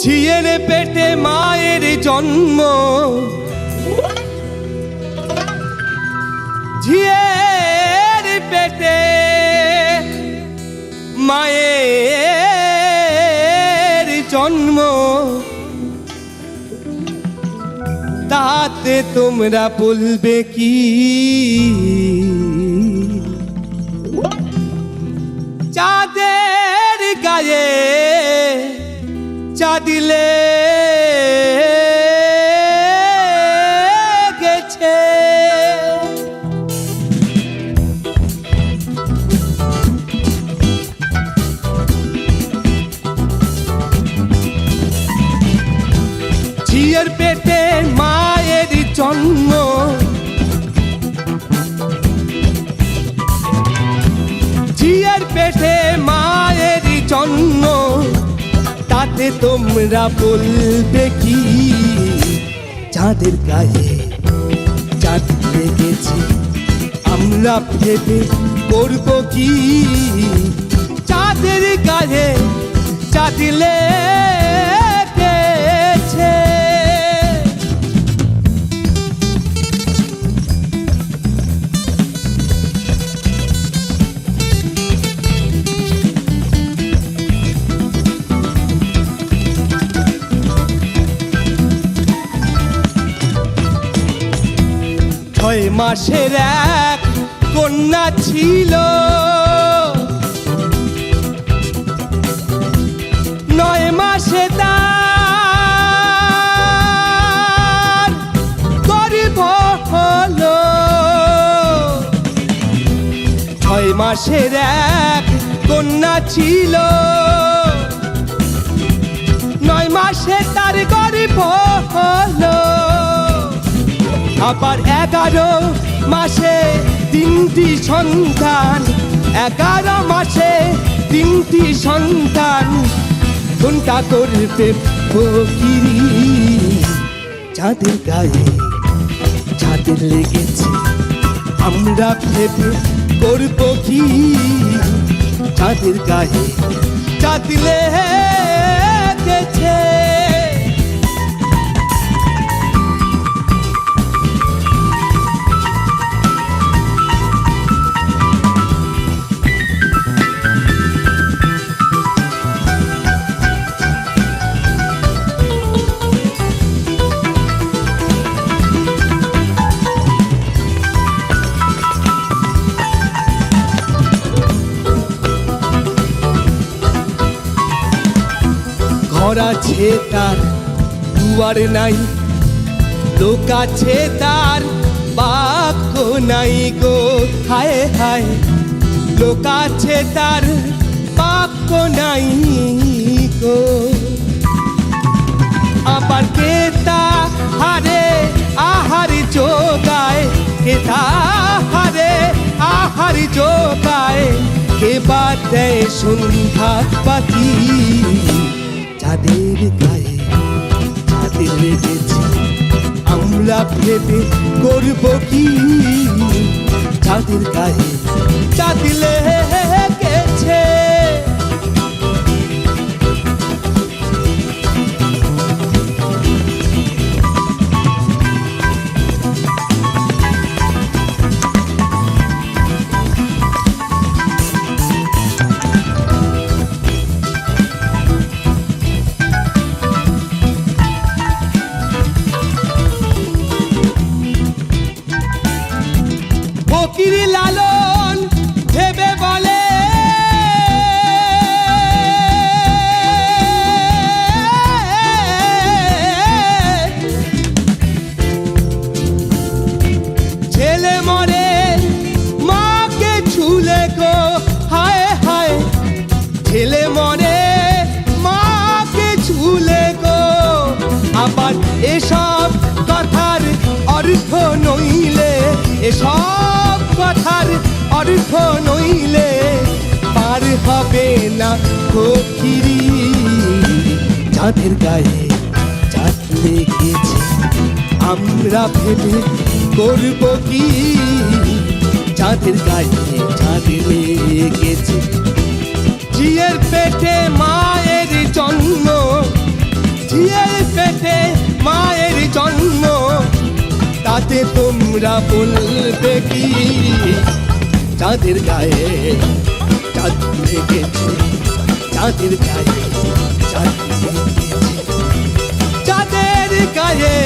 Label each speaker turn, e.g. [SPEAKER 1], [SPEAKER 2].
[SPEAKER 1] ঝিয়ের পেটে মায়ের জন্ম। ঝিয়ের পেটে মায়ের জন্ম। তাতে তোমরা বলবে কি? চাঁদের গায়ে চাঁদিলে তাতে তোমরা বলবে কি? চাঁদের গায়ে চাঁদ লেগেছে, আমরা ভেবে করব কি? চাঁদের গায়ে চাঁদ ছয় মাসের এক কন্যা ছিল। নয় মাসে গরিব হলো। ছয় মাসের এক কন্যা ছিল। নয় মাসে তার গরিব হলো। আবার এগারো মাসে তিনটি সন্তান। এগারো মাসে তিনটি সন্তান। কোনটা করবে ফকিরি? চাঁদের গায়ে চাঁদের লেগেছে, আমরা ভেবে করব কি? চাঁদের গায়ে চাঁদ লেগেছে। ঘর আছে তার, দুয়ার নাই। লোক আছে তার, বাক্য নাই গো। হায় হায়, লোক আছে তার, বাক্য নাই গো। আবার কেতা হারে আহার যোগায়? কেতা হারে আহার যোগায়? কে বাদ দেয় সন্ধ্যা পাখি চাঁদের গায়ে চাঁদের লেগেছি আমরা ভেবে করব কি? চাঁদের গায়ে চাঁদ লেগেছে ফকির লালন বেলা ফকিরি যাদের গায়ে চাঁদ গেছে আমরা ভেবে করব কি? চাঁদের গায়ে চাঁদ লেগেছে। জিয়ের পেটে মায়ের জন্ম, জিয়ের পেটে মায়ের জন্ম, তাতে তোমরা বলবে কি? চাঁদের গায়ে চাঁদ লেগেছে চাঁদের গায়ে চাঁদ লেগেছে চাঁদের গায়ে